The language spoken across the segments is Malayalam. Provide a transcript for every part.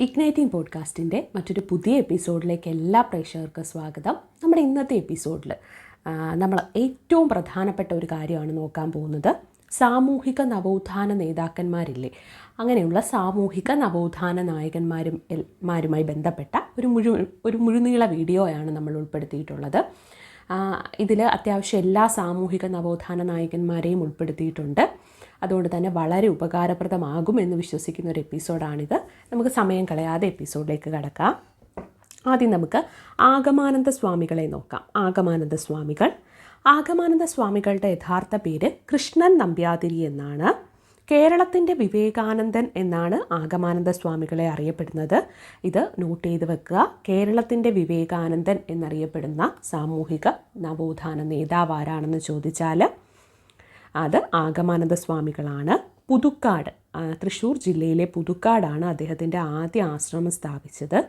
ഇഗ്നൈറ്റിംഗ് പോഡ്കാസ്റ്റിന്റെ മറ്റൊരു പുതിയ എപ്പിസോഡിലേക്ക് എല്ലാ പ്രേക്ഷകർക്കും സ്വാഗതം. നമ്മുടെ ഇന്നത്തെ എപ്പിസോഡിൽ നമ്മൾ ഏറ്റവും പ്രധാനപ്പെട്ട ഒരു കാര്യമാണ് നോക്കാൻ പോകുന്നത്. സാമൂഹിക നവോത്ഥാന നേതാക്കന്മാരില്ലേ? അങ്ങനെയുള്ള സാമൂഹിക നവോത്ഥാന നായകന്മാരും മാരുമായി ബന്ധപ്പെട്ട ഒരു മുഴു ഒരു മുഴുനീള വീഡിയോയാണ് നമ്മൾ ഉൾപ്പെടുത്തിയിട്ടുള്ളത്. ഇതിൽ അത്യാവശ്യം എല്ലാ സാമൂഹിക നവോത്ഥാന നായകന്മാരെയും ഉൾപ്പെടുത്തിയിട്ടുണ്ട്. അതുകൊണ്ട് തന്നെ വളരെ ഉപകാരപ്രദമാകും എന്ന് വിശ്വസിക്കുന്ന ഒരു എപ്പിസോഡാണിത്. നമുക്ക് സമയം കളയാതെ എപ്പിസോഡിലേക്ക് കടക്കാം. ആദ്യം നമുക്ക് ആഗമാനന്ദ സ്വാമികളെ നോക്കാം. ആഗമാനന്ദ സ്വാമികൾ. ആഗമാനന്ദ സ്വാമികളുടെ യഥാർത്ഥ പേര് കൃഷ്ണൻ നമ്പ്യാതിരി എന്നാണ്. കേരളത്തിന്റെ വിവേകാനന്ദൻ എന്നാണ് ആഗമാനന്ദ സ്വാമികളെ അറിയപ്പെടുന്നത്. ഇത് നോട്ട് ചെയ്ത് വെക്കുക. കേരളത്തിന്റെ വിവേകാനന്ദൻ എന്നറിയപ്പെടുന്ന സാമൂഹിക നവോത്ഥാന നേതാവ് ആരാണെന്ന് ചോദിച്ചാൽ അത് ആഗമാനന്ദ സ്വാമികളാണ്. പുതുക്കാട് തൃശ്ശൂർ ജില്ലയിലെ പുതുക്കാടാണ് അദ്ദേഹത്തിന്റെ ആദ്യ ആശ്രമം സ്ഥാപിച്ചത്.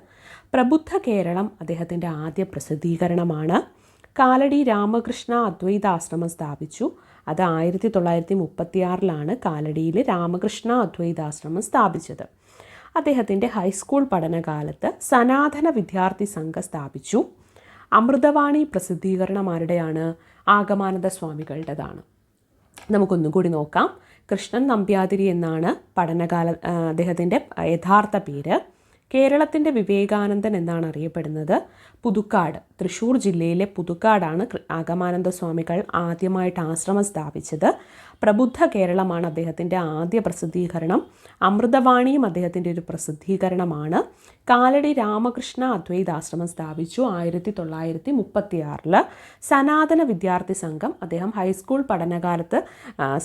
പ്രബുദ്ധ കേരളം അദ്ദേഹത്തിന്റെ ആദ്യ പ്രസിദ്ധീകരണമാണ്. കാലടി രാമകൃഷ്ണ അദ്വൈതാശ്രമം സ്ഥാപിച്ചു. അത് ആയിരത്തി തൊള്ളായിരത്തി മുപ്പത്തിയാറിലാണ് കാലടിയിൽ രാമകൃഷ്ണ അദ്വൈതാശ്രമം സ്ഥാപിച്ചത്. അദ്ദേഹത്തിന്റെ ഹൈസ്കൂൾ പഠനകാലത്ത് സനാതന വിദ്യാർത്ഥി സംഘം സ്ഥാപിച്ചു. അമൃതവാണി പ്രസിദ്ധീകരണം ആരുടെയാണ് ആഗമാനന്ദ സ്വാമികളുടേതാണ്. നമുക്കൊന്നുകൂടി നോക്കാം. കൃഷ്ണൻ നമ്പ്യാതിരി എന്നാണ് പഠനകാല അദ്ദേഹത്തിന്റെ യഥാർത്ഥ പേര്. കേരളത്തിന്റെ വിവേകാനന്ദൻ എന്നാണ് അറിയപ്പെടുന്നത്. പുതുക്കാട് തൃശ്ശൂർ ജില്ലയിലെ പുതുക്കാടാണ് ആഗമാനന്ദ സ്വാമികൾ ആദ്യമായിട്ട് ആശ്രമം സ്ഥാപിച്ചത്. പ്രബുദ്ധ കേരളമാണ് അദ്ദേഹത്തിന്റെ ആദ്യ പ്രസിദ്ധീകരണം. അമൃതവാണിയും അദ്ദേഹത്തിന്റെ ഒരു പ്രസിദ്ധീകരണമാണ്. കാലടി രാമകൃഷ്ണ അദ്വൈതാശ്രമം സ്ഥാപിച്ചു ആയിരത്തി തൊള്ളായിരത്തി മുപ്പത്തിയാറിൽ സനാതന വിദ്യാർത്ഥി സംഘം അദ്ദേഹം ഹൈസ്കൂൾ പഠനകാലത്ത്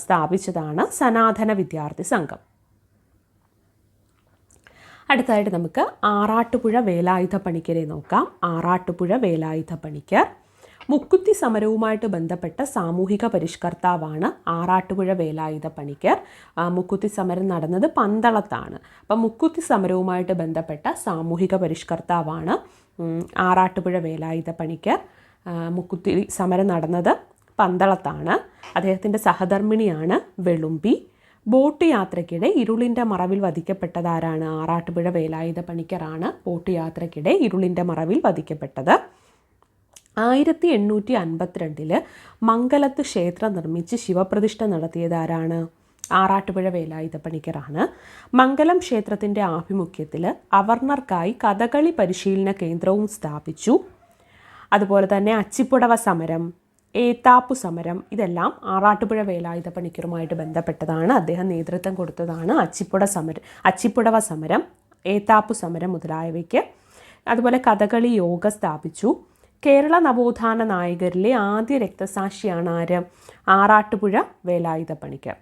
സ്ഥാപിച്ചതാണ് സനാതന വിദ്യാർത്ഥി സംഘം. അടുത്തതായിട്ട് നമുക്ക് ആറാട്ടുപുഴ വേലായുധ പണിക്കരെ നോക്കാം. ആറാട്ടുപുഴ വേലായുധ പണിക്കർ മുക്കുത്തി സമരവുമായിട്ട് ബന്ധപ്പെട്ട സാമൂഹിക പരിഷ്കർത്താവാണ് ആറാട്ടുപുഴ വേലായുധ പണിക്കർ. മുക്കുത്തി സമരം നടന്നത് പന്തളത്താണ്. അപ്പം മുക്കുത്തി സമരവുമായിട്ട് ബന്ധപ്പെട്ട സാമൂഹിക പരിഷ്കർത്താവാണ് ആറാട്ടുപുഴ വേലായുധ പണിക്കർ. മുക്കുത്തി സമരം നടന്നത് പന്തളത്താണ്. അദ്ദേഹത്തിന്റെ സഹധർമ്മിണിയാണ് വെളുമ്പി. ബോട്ട് യാത്രയ്ക്കിടെ ഇരുളിന്റെ മറവിൽ വധിക്കപ്പെട്ടതാരാണ്? ആറാട്ടുപുഴ വേലായുധ പണിക്കറാണ് ബോട്ട് യാത്രയ്ക്കിടെ ഇരുളിന്റെ മറവിൽ വധിക്കപ്പെട്ടത്. ആയിരത്തി എണ്ണൂറ്റി അൻപത്തിരണ്ടിൽ മംഗലത്ത് ക്ഷേത്രം നിർമ്മിച്ച് ശിവപ്രതിഷ്ഠ നടത്തിയതാരാണ്? ആറാട്ടുപുഴ വേലായുധ പണിക്കറാണ് മംഗലം ക്ഷേത്രത്തിന്റെ ആഭിമുഖ്യത്തിൽ അവർണർക്കായി കഥകളി പരിശീലന കേന്ദ്രവും സ്ഥാപിച്ചു. അതുപോലെ തന്നെ അച്ചിപ്പുടവ സമരം ഏത്താപ്പു സമരം ഇതെല്ലാം ആറാട്ടുപുഴ വേലായുധ പണിക്കറുമായിട്ട് ബന്ധപ്പെട്ടതാണ്. അദ്ദേഹം നേതൃത്വം കൊടുത്തതാണ് അച്ചിപ്പുട സമരം അച്ചിപ്പുടവ സമരം ഏത്താപ്പു സമരം മുതലായവയ്ക്ക്. അതുപോലെ കഥകളി യോഗ സ്ഥാപിച്ചു. കേരള നവോത്ഥാന നായകരിലെ ആദ്യ രക്തസാക്ഷിയാണ് ആര്? ആറാട്ടുപുഴ വേലായുധ പണിക്കർ.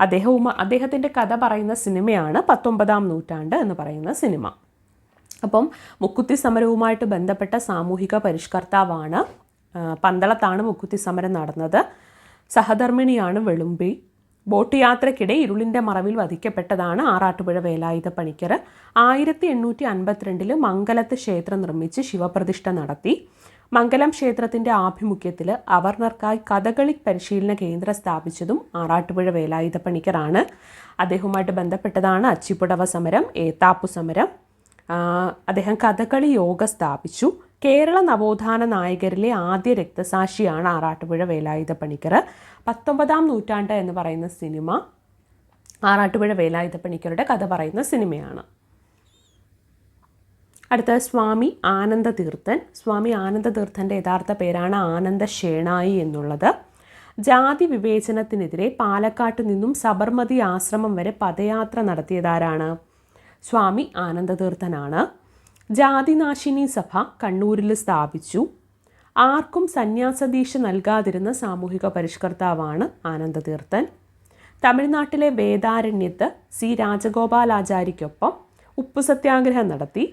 അദ്ദേഹവും അദ്ദേഹത്തിന്റെ കഥ പറയുന്ന സിനിമയാണ് പത്തൊമ്പതാം നൂറ്റാണ്ട് എന്ന് പറയുന്ന സിനിമ. അപ്പം മുക്കുത്തി സമരവുമായിട്ട് ബന്ധപ്പെട്ട സാമൂഹിക പരിഷ്കർത്താവാണ് പന്തളത്താണ് മുക്കുത്തി സമരം നടന്നത്. സഹധർമ്മിണിയാണ് വെളുമ്പി. ബോട്ട് യാത്രയ്ക്കിടെ ഇരുളിന്റെ മറവിൽ വധിക്കപ്പെട്ടതാണ് ആറാട്ടുപുഴ വേലായുധ പണിക്കർ. ആയിരത്തി എണ്ണൂറ്റി അൻപത്തിരണ്ടിൽ മംഗലത്ത് ക്ഷേത്രം നിർമ്മിച്ച് ശിവപ്രതിഷ്ഠ നടത്തി. മംഗലം ക്ഷേത്രത്തിന്റെ ആഭിമുഖ്യത്തിൽ അവർണർക്കായി കഥകളി പരിശീലന കേന്ദ്രം സ്ഥാപിച്ചതും ആറാട്ടുപുഴ വേലായുധ പണിക്കറാണ്. അദ്ദേഹവുമായിട്ട് ബന്ധപ്പെട്ടതാണ് അച്ചിപ്പുടവ സമരം ഏത്താപ്പു സമരം. അദ്ദേഹം കഥകളി യോഗ സ്ഥാപിച്ചു. കേരള നവോത്ഥാന നായകരിലെ ആദ്യ രക്തസാക്ഷിയാണ് ആറാട്ടുപുഴ വേലായുധ പണിക്കർ പത്തൊമ്പതാം നൂറ്റാണ്ട് എന്ന് പറയുന്ന സിനിമ ആറാട്ടുപുഴ വേലായുധ പണിക്കരുടെ കഥ പറയുന്ന സിനിമയാണ്. അടുത്ത സ്വാമി ആനന്ദ തീർത്ഥൻ സ്വാമി ആനന്ദ തീർത്ഥന്റെ യഥാർത്ഥ പേരാണ് ആനന്ദ ഷേണായി എന്നുള്ളത്. ജാതി വിവേചനത്തിനെതിരെ പാലക്കാട്ട് നിന്നും സബർമതി ആശ്രമം വരെ പദയാത്ര നടത്തിയതാരാണ്? സ്വാമി ആനന്ദതീർത്ഥനാണ്. ജാതിനാശിനി സഭ കണ്ണൂരിൽ സ്ഥാപിച്ചു. ആർക്കും സന്യാസദീക്ഷ നൽകാതിരുന്ന സാമൂഹിക പരിഷ്കർത്താവാണ് ആനന്ദതീർത്ഥൻ. തമിഴ്നാട്ടിലെ വേദാരണ്യത്ത് സി രാജഗോപാലാചാര്യയ്ക്കൊപ്പം ഉപ്പു സത്യാഗ്രഹം നടത്തി.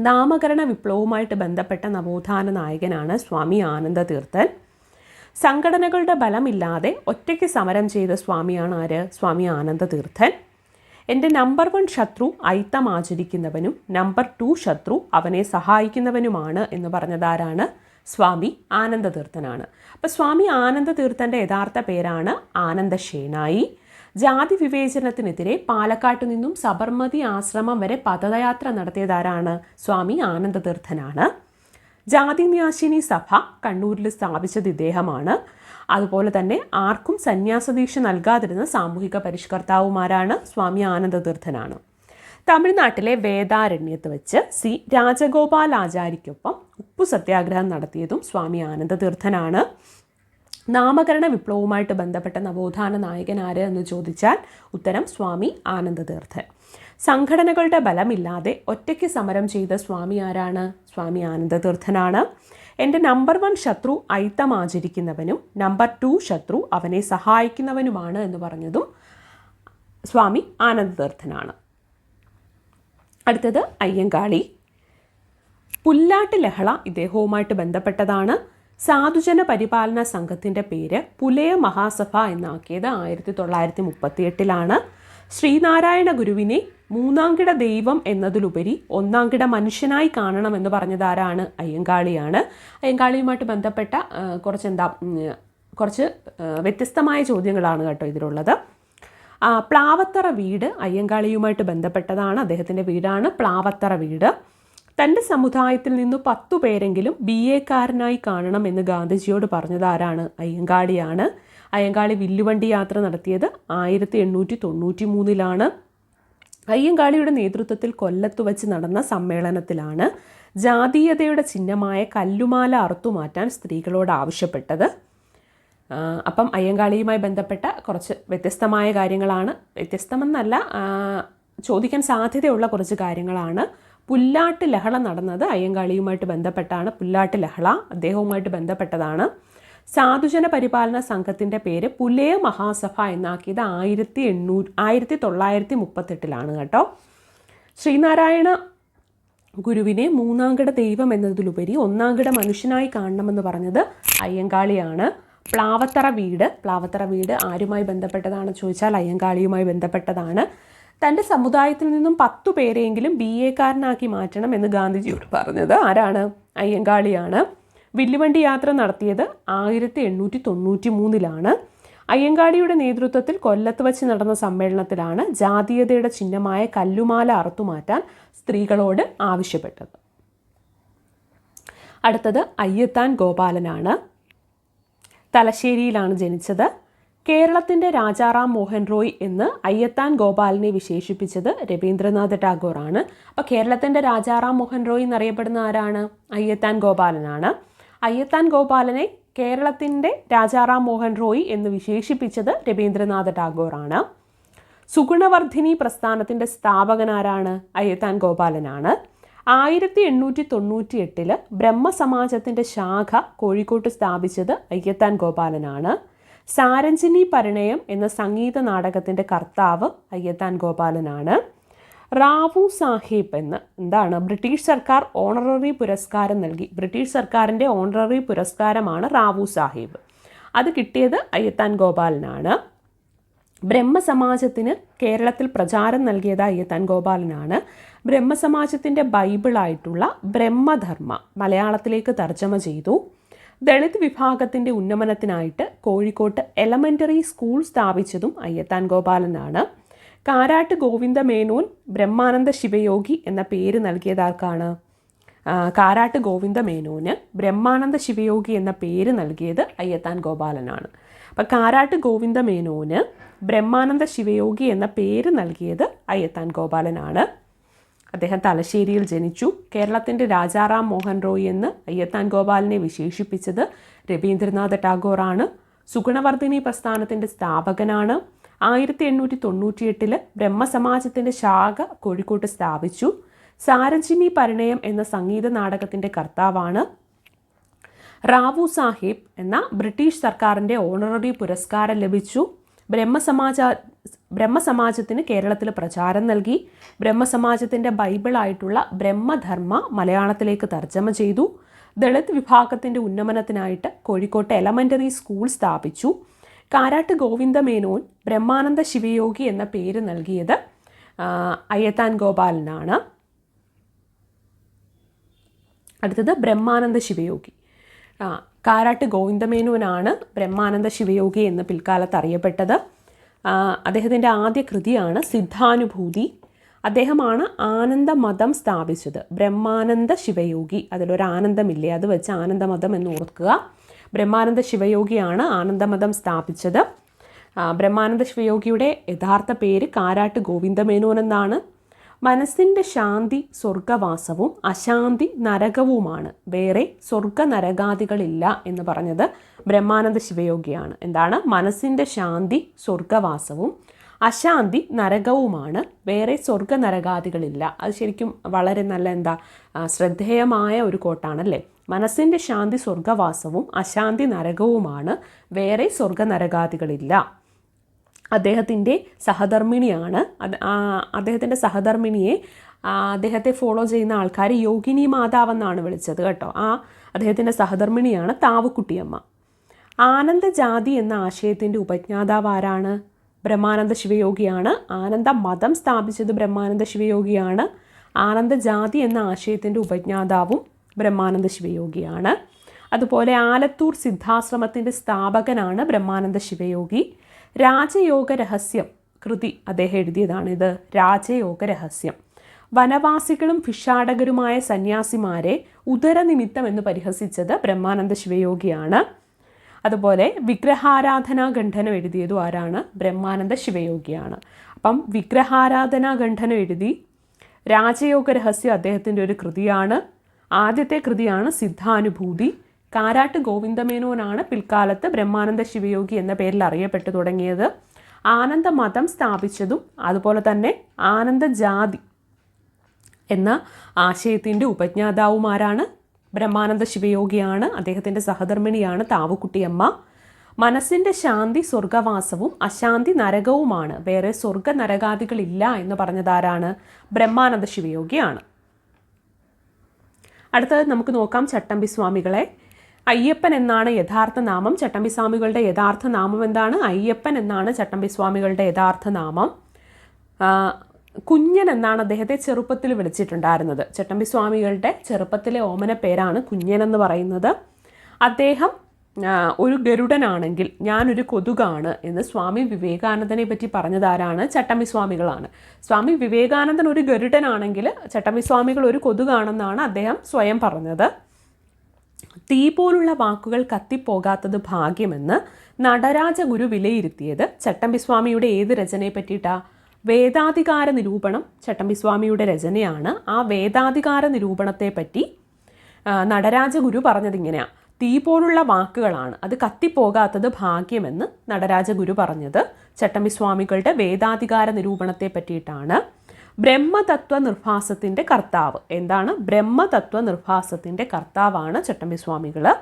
നാമകരണ വിപ്ലവവുമായിട്ട് ബന്ധപ്പെട്ട നവോത്ഥാന നായകനാണ് സ്വാമി ആനന്ദതീർത്ഥൻ. സംഘടനകളുടെ ബലമില്ലാതെ ഒറ്റയ്ക്ക് സമരം ചെയ്ത സ്വാമിയാണ് ആര്? സ്വാമി ആനന്ദ തീർത്ഥൻ എന്റെ നമ്പർ വൺ ശത്രു ഐത്തം ആചരിക്കുന്നവനും നമ്പർ ടു ശത്രു അവനെ സഹായിക്കുന്നവനുമാണ് എന്ന് പറഞ്ഞതാരാണ് സ്വാമി ആനന്ദതീർത്ഥനാണ്. അപ്പോൾ സ്വാമി ആനന്ദ തീർത്ഥന്റെ യഥാർത്ഥ പേരാണ് ആനന്ദ ഷേണായി ജാതി വിവേചനത്തിനെതിരെ പാലക്കാട്ട് നിന്നും സബർമതി ആശ്രമം വരെ പദയാത്ര നടത്തിയതാരാണ് സ്വാമി ആനന്ദതീർത്ഥനാണ്. ജാതിന്യാശിനി സഭ കണ്ണൂരിൽ സ്ഥാപിച്ചത് ഇദ്ദേഹമാണ്. അതുപോലെ തന്നെ ആർക്കും സന്യാസദീക്ഷ നൽകാതിരുന്ന സാമൂഹിക പരിഷ്കർത്താവുമാരാണ് സ്വാമി ആനന്ദതീർത്ഥനാണ്. തമിഴ്നാട്ടിലെ വേദാരണ്യത്ത് വെച്ച് സി രാജഗോപാൽ ആചാര്യയ്ക്കൊപ്പം ഉപ്പു സത്യാഗ്രഹം നടത്തിയതും സ്വാമി ആനന്ദതീർത്ഥനാണ്. നാമകരണ വിപ്ലവവുമായിട്ട് ബന്ധപ്പെട്ട നവോത്ഥാന നായകൻ ആര് എന്ന് ചോദിച്ചാൽ ഉത്തരം സ്വാമി ആനന്ദതീർത്ഥൻ. സംഘടനകളുടെ ബലമില്ലാതെ ഒറ്റയ്ക്ക് സമരം ചെയ്ത സ്വാമി ആരാണ്? സ്വാമി ആനന്ദതീർത്ഥനാണ്. എന്റെ നമ്പർ വൺ ശത്രു ഐത്തം ആചരിക്കുന്നവനും നമ്പർ ടു ശത്രു അവനെ സഹായിക്കുന്നവനുമാണ് എന്ന് പറഞ്ഞതും സ്വാമി ആനന്ദതീർത്ഥനാണ് അടുത്തത് അയ്യങ്കാളി. പുല്ലാട്ട് ലഹള ഇദ്ദേഹവുമായിട്ട് ബന്ധപ്പെട്ടതാണ്. സാധുജന പരിപാലന സംഘത്തിന്റെ പേര് പുലയ മഹാസഭ എന്നാക്കിയത് ആയിരത്തി തൊള്ളായിരത്തി മുപ്പത്തിയെട്ടിലാണ്. ശ്രീനാരായണ ഗുരുവിനെ മൂന്നാംകിട ദൈവം എന്നതിലുപരി ഒന്നാംകിട മനുഷ്യനായി കാണണം കാണണമെന്ന് പറഞ്ഞതാരാണ് അയ്യങ്കാളിയാണ്. അയ്യങ്കാളിയുമായിട്ട് ബന്ധപ്പെട്ട കുറച്ച് എന്താ കുറച്ച് വ്യത്യസ്തമായ ചോദ്യങ്ങളാണ് കേട്ടോ ഇതിലുള്ളത്. പ്ലാവത്തറ വീട് അയ്യങ്കാളിയുമായിട്ട് ബന്ധപ്പെട്ടതാണ്. അദ്ദേഹത്തിന്റെ വീടാണ് പ്ലാവത്തറ വീട്. തന്റെ സമുദായത്തിൽ നിന്ന് പത്തു പേരെങ്കിലും ബി എക്കാരനായി കാണണം എന്ന് ഗാന്ധിജിയോട് പറഞ്ഞത് ആരാണ്? അയ്യങ്കാളിയാണ്. അയ്യങ്കാളി വില്ലുവണ്ടി യാത്ര നടത്തിയത് ആയിരത്തി എണ്ണൂറ്റി തൊണ്ണൂറ്റി മൂന്നിലാണ് അയ്യങ്കാളിയുടെ നേതൃത്വത്തിൽ കൊല്ലത്ത് വച്ച് നടന്ന സമ്മേളനത്തിലാണ് ജാതീയതയുടെ ചിഹ്നമായ കല്ലുമാല അറുത്തുമാറ്റാൻ സ്ത്രീകളോട് ആവശ്യപ്പെട്ടത്. അപ്പം അയ്യങ്കാളിയുമായി ബന്ധപ്പെട്ട കുറച്ച് വ്യത്യസ്തമായ കാര്യങ്ങളാണ്. വ്യത്യസ്തമെന്നല്ല ചോദിക്കാൻ സാധ്യതയുള്ള കുറച്ച് കാര്യങ്ങളാണ്. പുല്ലാട്ട് ലഹള നടന്നത് അയ്യങ്കാളിയുമായിട്ട് ബന്ധപ്പെട്ടാണ്. പുല്ലാട്ട് ലഹള അദ്ദേഹവുമായിട്ട് ബന്ധപ്പെട്ടതാണ്. സാധുജന പരിപാലന സംഘത്തിന്റെ പേര് പുലയ മഹാസഭ എന്നാക്കിയത് ആയിരത്തി എണ്ണൂറ് ആയിരത്തി തൊള്ളായിരത്തി മുപ്പത്തെട്ടിലാണ് കേട്ടോ. ശ്രീനാരായണ ഗുരുവിനെ മൂന്നാംകിട ദൈവം എന്നതിലുപരി ഒന്നാംകിട മനുഷ്യനായി കാണണമെന്ന് പറഞ്ഞത് അയ്യങ്കാളിയാണ്. പ്ലാവത്തറ വീട് പ്ലാവത്തറ വീട് ആരുമായി ബന്ധപ്പെട്ടതാണെന്ന് ചോദിച്ചാൽ അയ്യങ്കാളിയുമായി ബന്ധപ്പെട്ടതാണ്. തന്റെ സമുദായത്തിൽ നിന്നും പത്തു പേരെയെങ്കിലും ബി എക്കാരനാക്കി മാറ്റണം എന്ന് ഗാന്ധിജിയോട് പറഞ്ഞത് ആരാണ്? അയ്യങ്കാളിയാണ്. വില്ലുവണ്ടി യാത്ര നടത്തിയത് ആയിരത്തി എണ്ണൂറ്റി തൊണ്ണൂറ്റി മൂന്നിലാണ് അയ്യങ്കാടിയുടെ നേതൃത്വത്തിൽ കൊല്ലത്ത് വച്ച് നടന്ന സമ്മേളനത്തിലാണ് ജാതീയതയുടെ ചിഹ്നമായ കല്ലുമാല അറുത്തുമാറ്റാൻ സ്ത്രീകളോട് ആവശ്യപ്പെട്ടത്. അടുത്തത് അയ്യത്താൻ ഗോപാലനാണ്. തലശ്ശേരിയിലാണ് ജനിച്ചത്. കേരളത്തിന്റെ രാജാറാം മോഹൻ റോയ് എന്ന് അയ്യത്താൻ ഗോപാലിനെ വിശേഷിപ്പിച്ചത് രവീന്ദ്രനാഥ ടാഗോറാണ്. അപ്പോൾ കേരളത്തിന്റെ രാജാറാം മോഹൻ റോയ് എന്നറിയപ്പെടുന്ന ആരാണ്? അയ്യത്താൻ ഗോപാലനാണ്. അയ്യത്താൻ ഗോപാലനെ കേരളത്തിന്റെ രാജാറാം മോഹൻ റോയ് എന്ന് വിശേഷിപ്പിച്ചത് രവീന്ദ്രനാഥ ടാഗോറാണ്. സുഗുണവർദ്ധിനി പ്രസ്ഥാനത്തിന്റെ സ്ഥാപകനാരാണ് അയ്യത്താൻ ഗോപാലനാണ്. ആയിരത്തി എണ്ണൂറ്റി തൊണ്ണൂറ്റി എട്ടിൽ ബ്രഹ്മസമാജത്തിന്റെ ശാഖ കോഴിക്കോട്ട് സ്ഥാപിച്ചത് അയ്യത്താൻ ഗോപാലനാണ്. സാരഞ്ജിനി പരിണയം എന്ന സംഗീത നാടകത്തിന്റെ കർത്താവ് അയ്യത്താൻ ഗോപാലനാണ്. റാവു സാഹിബ് എന്ന് എന്താണ്? ബ്രിട്ടീഷ് സർക്കാർ ഓണററി പുരസ്കാരം നൽകി. ബ്രിട്ടീഷ് സർക്കാരിന്റെ ഓണററി പുരസ്കാരമാണ് റാവു സാഹിബ്. അത് കിട്ടിയത് അയ്യത്താൻ ഗോപാലനാണ്. ബ്രഹ്മസമാജത്തിന് കേരളത്തിൽ പ്രചാരം നൽകിയത് അയ്യത്താൻ ഗോപാലനാണ്. ബ്രഹ്മസമാജത്തിന്റെ ബൈബിളായിട്ടുള്ള ബ്രഹ്മധർമ്മ മലയാളത്തിലേക്ക് തർജമ ചെയ്തു. ദളിത് വിഭാഗത്തിന്റെ ഉന്നമനത്തിനായിട്ട് കോഴിക്കോട്ട് എലമെന്ററി സ്കൂൾ സ്ഥാപിച്ചതും അയ്യത്താൻ ഗോപാലനാണ്. കാരാട്ട് ഗോവിന്ദ മേനോൻ ബ്രഹ്മാനന്ദ ശിവയോഗി എന്ന പേര് നൽകിയതാർക്കാണ് കാരാട്ട് ഗോവിന്ദ മേനോന് ബ്രഹ്മാനന്ദ ശിവയോഗി എന്ന പേര് നൽകിയത് അയ്യത്താൻ ഗോപാലനാണ്. അപ്പം കാരാട്ട് ഗോവിന്ദ മേനോന് ബ്രഹ്മാനന്ദ ശിവയോഗി എന്ന പേര് നൽകിയത് അയ്യത്താൻ ഗോപാലനാണ്. അദ്ദേഹം തലശ്ശേരിയിൽ ജനിച്ചു. കേരളത്തിന്റെ രാജാറാം മോഹൻ റോയ് എന്ന് അയ്യത്താൻ ഗോപാലിനെ വിശേഷിപ്പിച്ചത് രവീന്ദ്രനാഥ ടാഗോറാണ്. സുഗുണവർദ്ധിനി പ്രസ്ഥാനത്തിന്റെ സ്ഥാപകനാണ്. ആയിരത്തി എണ്ണൂറ്റി തൊണ്ണൂറ്റിയെട്ടിൽ ബ്രഹ്മസമാജത്തിന്റെ ശാഖ കോഴിക്കോട്ട് സ്ഥാപിച്ചു. സാരജിനി പരിണയം എന്ന സംഗീത നാടകത്തിന്റെ കർത്താവാണ്. റാവു സാഹിബ് എന്ന ബ്രിട്ടീഷ് സർക്കാരിന്റെ ഓണററി പുരസ്കാരം ലഭിച്ചു. ബ്രഹ്മസമാജ ബ്രഹ്മസമാജത്തിന് കേരളത്തിൽ പ്രചാരം നൽകി. ബ്രഹ്മസമാജത്തിന്റെ ബൈബിളായിട്ടുള്ള ബ്രഹ്മധർമ്മ മലയാളത്തിലേക്ക് തർജമ ചെയ്തു. ദളിത് വിഭാഗത്തിന്റെ ഉന്നമനത്തിനായിട്ട് കോഴിക്കോട്ട് എലമെന്ററി സ്കൂൾ സ്ഥാപിച്ചു. കാരാട്ട് ഗോവിന്ദമേനോൻ ബ്രഹ്മാനന്ദ ശിവയോഗി എന്ന പേര് നൽകിയത് അയ്യത്താൻ ഗോപാലനാണ്. അടുത്തത് ബ്രഹ്മാനന്ദ ശിവയോഗി. കാരാട്ട് ഗോവിന്ദമേനോനാണ് ബ്രഹ്മാനന്ദ ശിവയോഗി എന്ന് പിൽക്കാലത്ത് അറിയപ്പെട്ടത്. അദ്ദേഹത്തിന്റെ ആദ്യ കൃതിയാണ് സിദ്ധാനുഭൂതി. അദ്ദേഹമാണ് ആനന്ദമതം സ്ഥാപിച്ചത്. ബ്രഹ്മാനന്ദ ശിവയോഗി. അതിലൊരു ആനന്ദമില്ലേ അത് വെച്ച് ആനന്ദമതം എന്ന് ഓർക്കുക. ബ്രഹ്മാനന്ദ ശിവയോഗിയാണ് ആനന്ദമതം സ്ഥാപിച്ചത്. ബ്രഹ്മാനന്ദ ശിവയോഗിയുടെ യഥാർത്ഥ പേര് കാരാട്ട് ഗോവിന്ദമേനോൻ എന്നാണ്. മനസ്സിന്റെ ശാന്തി സ്വർഗവാസവും അശാന്തി നരകവുമാണ്. വേറെ സ്വർഗ നരകാദികളില്ല എന്ന് പറഞ്ഞത് ബ്രഹ്മാനന്ദ ശിവയോഗിയാണ്. എന്താണ്? മനസ്സിന്റെ ശാന്തി സ്വർഗവാസവും അശാന്തി നരകവുമാണ്. വേറെ സ്വർഗ നരകാദികളില്ല അത് ശരിക്കും വളരെ നല്ല എന്താ ശ്രദ്ധേയമായ ഒരു കോട്ടാണല്ലേ? മനസ്സിന്റെ ശാന്തി സ്വർഗവാസവും അശാന്തി നരകവുമാണ്. വേറെ സ്വർഗ നരകാദികളില്ല അദ്ദേഹത്തിന്റെ സഹധർമ്മിണിയാണ് അദ്ദേഹത്തിന്റെ സഹധർമ്മിണിയെ അദ്ദേഹത്തെ ഫോളോ ചെയ്യുന്ന ആൾക്കാർ യോഗിനി മാതാവെന്നാണ് വിളിച്ചത് കേട്ടോ. ആ അദ്ദേഹത്തിന്റെ സഹധർമ്മിണിയാണ് താവുക്കുട്ടിയമ്മ. ആനന്ദജാതി എന്ന ആശയത്തിന്റെ ഉപജ്ഞാതാവ് ആരാണ് ബ്രഹ്മാനന്ദ ശിവയോഗിയാണ്. ആനന്ദ മതം സ്ഥാപിച്ചത് ബ്രഹ്മാനന്ദ ശിവയോഗിയാണ്. ആനന്ദ ജാതി എന്ന ആശയത്തിന്റെ ഉപജ്ഞാതാവും ബ്രഹ്മാനന്ദ ശിവയോഗിയാണ്. അതുപോലെ ആലത്തൂർ സിദ്ധാശ്രമത്തിന്റെ സ്ഥാപകനാണ് ബ്രഹ്മാനന്ദ ശിവയോഗി. രാജയോഗ രഹസ്യം കൃതി അദ്ദേഹം എഴുതിയതാണിത്. രാജയോഗ രഹസ്യം. വനവാസികളും ഭിഷാടകരുമായ സന്യാസിമാരെ ഉദരനിമിത്തം എന്ന് പരിഹസിച്ചത് ബ്രഹ്മാനന്ദ ശിവയോഗിയാണ്. അതുപോലെ വിഗ്രഹാരാധനാ ഖണ്ഡനം എഴുതിയതും ആരാണ്? ബ്രഹ്മാനന്ദ ശിവയോഗിയാണ്. അപ്പം വിഗ്രഹാരാധനാ ഖണ്ഡനം എഴുതി രാജയോഗ രഹസ്യം അദ്ദേഹത്തിന്റെ ഒരു കൃതിയാണ്. ആദ്യത്തെ കൃതിയാണ് സിദ്ധാനുഭൂതി. കാരാട്ട് ഗോവിന്ദമേനോനാണ് പിൽക്കാലത്ത് ബ്രഹ്മാനന്ദ ശിവയോഗി എന്ന പേരിൽ അറിയപ്പെട്ടു തുടങ്ങിയത്. ആനന്ദ മതം സ്ഥാപിച്ചതും അതുപോലെ തന്നെ ആനന്ദജാതി എന്ന ആശയത്തിന്റെ ഉപജ്ഞാതാവുമാരാണ് ബ്രഹ്മാനന്ദ ശിവയോഗിയാണ് അദ്ദേഹത്തിന്റെ സഹധർമ്മിണിയാണ് താവുക്കുട്ടിയമ്മ മനസ്സിന്റെ ശാന്തി സ്വർഗവാസവും അശാന്തി നരകവുമാണ്. വേറെ സ്വർഗ നരകാദികളില്ല എന്ന് പറഞ്ഞതാരാണ്? ബ്രഹ്മാനന്ദ ശിവയോഗിയാണ്. അടുത്തത് നമുക്ക് നോക്കാം ചട്ടമ്പി സ്വാമികളെ അയ്യപ്പൻ എന്നാണ് യഥാർത്ഥ നാമം. ചട്ടമ്പി സ്വാമികളുടെ യഥാർത്ഥ നാമം എന്താണ്? അയ്യപ്പൻ എന്നാണ് ചട്ടമ്പി സ്വാമികളുടെ യഥാർത്ഥ നാമം. കുഞ്ഞൻ എന്നാണ് അദ്ദേഹത്തെ ചെറുപ്പത്തിൽ വിളിച്ചിട്ടുണ്ടായിരുന്നത്. ചട്ടമ്പി സ്വാമികളുടെ ചെറുപ്പത്തിലെ ഓമന പേരാണ് കുഞ്ഞൻ എന്ന് പറയുന്നത്. അദ്ദേഹം ഒരു ഗരുഡനാണെങ്കിൽ ഞാനൊരു കൊതുകാണ് എന്ന് സ്വാമി വിവേകാനന്ദനെ പറ്റി പറഞ്ഞതാരാണ് ചട്ടമ്പി സ്വാമികളാണ്. സ്വാമി വിവേകാനന്ദൻ ഒരു ഗരുഡനാണെങ്കിൽ ചട്ടമ്പി സ്വാമികൾ ഒരു കൊതുകാണെന്നാണ് അദ്ദേഹം സ്വയം പറഞ്ഞത്. തീ പോലുള്ള വാക്കുകൾ കത്തിപ്പോകാത്തത് ഭാഗ്യമെന്ന് നടരാജ ഗുരു വിലയിരുത്തിയത് ചട്ടമ്പി സ്വാമിയുടെ ഏത് രചനയെ പറ്റിയിട്ടാ? വേദാധികാര നിരൂപണം ചട്ടമ്പിസ്വാമിയുടെ രചനയാണ്. ആ വേദാധികാര നിരൂപണത്തെ പറ്റി പറഞ്ഞതിങ്ങനെയാണ് തീ പോലുള്ള വാക്കുകളാണ്. അത് കത്തിപ്പോകാത്തത് ഭാഗ്യമെന്ന് നടരാജഗുരു പറഞ്ഞത്. ചട്ടമ്പിസ്വാമികളുടെ വേദാധികാര നിരൂപണത്തെ പറ്റിയിട്ടാണ്. ബ്രഹ്മതത്വ നിർഭാസത്തിന്റെ കർത്താവ്. എന്താണ്? ബ്രഹ്മതത്വ നിർഭാസത്തിന്റെ കർത്താവാണ് ചട്ടമ്പിസ്വാമികൾ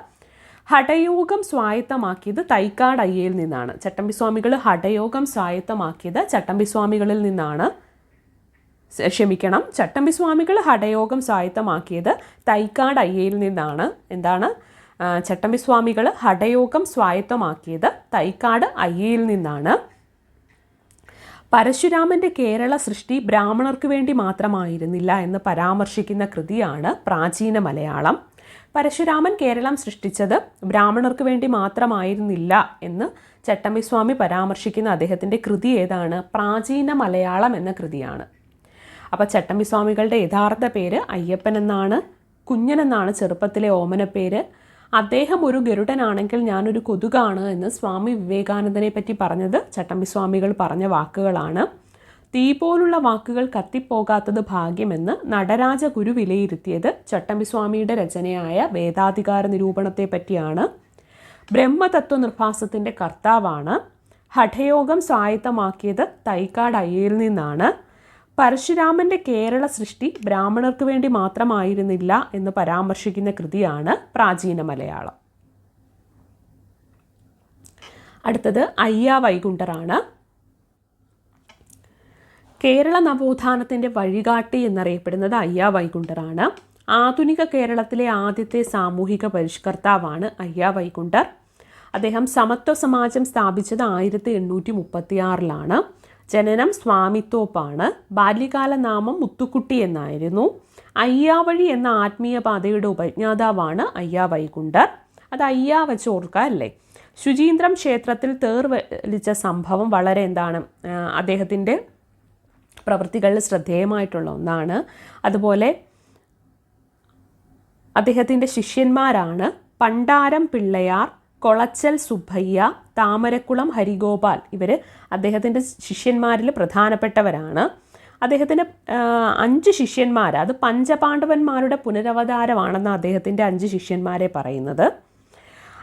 ഹഠയോഗം സ്വായത്തമാക്കിയത് തൈക്കാട് അയ്യയിൽ നിന്നാണ്. ചട്ടമ്പിസ്വാമികൾ ഹഠയോഗം സ്വായത്തമാക്കിയത് ചട്ടമ്പിസ്വാമികളിൽ നിന്നാണ്. ക്ഷമിക്കണം. ചട്ടമ്പിസ്വാമികൾ ഹഠയോഗം സ്വായത്തമാക്കിയത് തൈക്കാട് അയ്യയിൽ നിന്നാണ്. എന്താണ്? ചട്ടമ്പിസ്വാമികൾ ഹഠയോഗം സ്വായത്തമാക്കിയത് തൈക്കാട് അയ്യയിൽ നിന്നാണ്. പരശുരാമന്റെ കേരള സൃഷ്ടി ബ്രാഹ്മണർക്ക് വേണ്ടി മാത്രമായിരുന്നില്ല എന്ന് പരാമർശിക്കുന്ന കൃതിയാണ് പ്രാചീന മലയാളം. പരശുരാമൻ കേരളം സൃഷ്ടിച്ചത് ബ്രാഹ്മണർക്ക് വേണ്ടി മാത്രമായിരുന്നില്ല എന്ന് ചട്ടമ്പിസ്വാമി പരാമർശിക്കുന്ന അദ്ദേഹത്തിന്റെ കൃതി ഏതാണ്? പ്രാചീന മലയാളം എന്ന കൃതിയാണ്. അപ്പോൾ ചട്ടമ്പിസ്വാമികളുടെ യഥാർത്ഥ പേര് അയ്യപ്പൻ എന്നാണ് കുഞ്ഞൻ എന്നാണ് ചെറുപ്പത്തിലെ ഓമന പേര്. അദ്ദേഹം ഒരു ഗരുഡനാണെങ്കിൽ ഞാനൊരു കൊതുകാണ് എന്ന് സ്വാമി വിവേകാനന്ദനെ പറ്റി പറഞ്ഞത് ചട്ടമ്പിസ്വാമികൾ പറഞ്ഞ വാക്കുകളാണ്. തീ പോലുള്ള വാക്കുകൾ കത്തിപ്പോകാത്തത് ഭാഗ്യമെന്ന് നടരാജ ഗുരു വിലയിരുത്തിയത് ചട്ടമ്പിസ്വാമിയുടെ രചനയായ വേദാധികാര നിരൂപണത്തെ പറ്റിയാണ്. ബ്രഹ്മതത്വ നിർഭാസത്തിന്റെ കർത്താവാണ്. ഹഠയോഗം സ്വായത്തമാക്കിയത് തൈക്കാട് അയ്യയിൽ നിന്നാണ്. പരശുരാമന്റെ കേരള സൃഷ്ടി ബ്രാഹ്മണർക്ക് വേണ്ടി മാത്രമായിരുന്നില്ല എന്ന് പരാമർശിക്കുന്ന കൃതിയാണ് പ്രാചീന മലയാളം. അടുത്തത് അയ്യ വൈകുണ്ഠറാണ്. കേരള നവോത്ഥാനത്തിന്റെ വഴികാട്ടി എന്നറിയപ്പെടുന്നത് അയ്യാ വൈകുണ്ഠറാണ്. ആധുനിക കേരളത്തിലെ ആദ്യത്തെ സാമൂഹിക പരിഷ്കർത്താവാണ് അയ്യാ വൈകുണ്ഠർ. അദ്ദേഹം സമത്വ സമാജം സ്ഥാപിച്ചത് ആയിരത്തി എണ്ണൂറ്റി മുപ്പത്തിയാറിലാണ്. ജനനം സ്വാമിത്തോപ്പാണ് ബാല്യകാല നാമം മുത്തുക്കുട്ടി എന്നായിരുന്നു. അയ്യാവഴി എന്ന ആത്മീയ പാതയുടെ ഉപജ്ഞാതാവാണ് അയ്യാ വൈകുണ്ഠർ. അത് അയ്യാ വെച്ച് ഓർക്കുക അല്ലേ? ശുചീന്ദ്രം ക്ഷേത്രത്തിൽ തേർ വലിച്ച സംഭവം വളരെ എന്താണ് അദ്ദേഹത്തിന്റെ പ്രവൃത്തികളിൽ ശ്രദ്ധേയമായിട്ടുള്ള ഒന്നാണ്. അതുപോലെ അദ്ദേഹത്തിന്റെ ശിഷ്യന്മാരാണ് പണ്ടാരം പിള്ളയാർ കൊളച്ചൽ സുബ്ബയ്യ താമരക്കുളം ഹരിഗോപാൽ. ഇവർ അദ്ദേഹത്തിന്റെ ശിഷ്യന്മാരിൽ പ്രധാനപ്പെട്ടവരാണ്. അദ്ദേഹത്തിന്റെ അഞ്ച് ശിഷ്യന്മാർ അത് പഞ്ചപാണ്ഡവന്മാരുടെ പുനരവതാരമാണെന്ന് അദ്ദേഹത്തിന്റെ അഞ്ച് ശിഷ്യന്മാരെ പറയുന്നത്.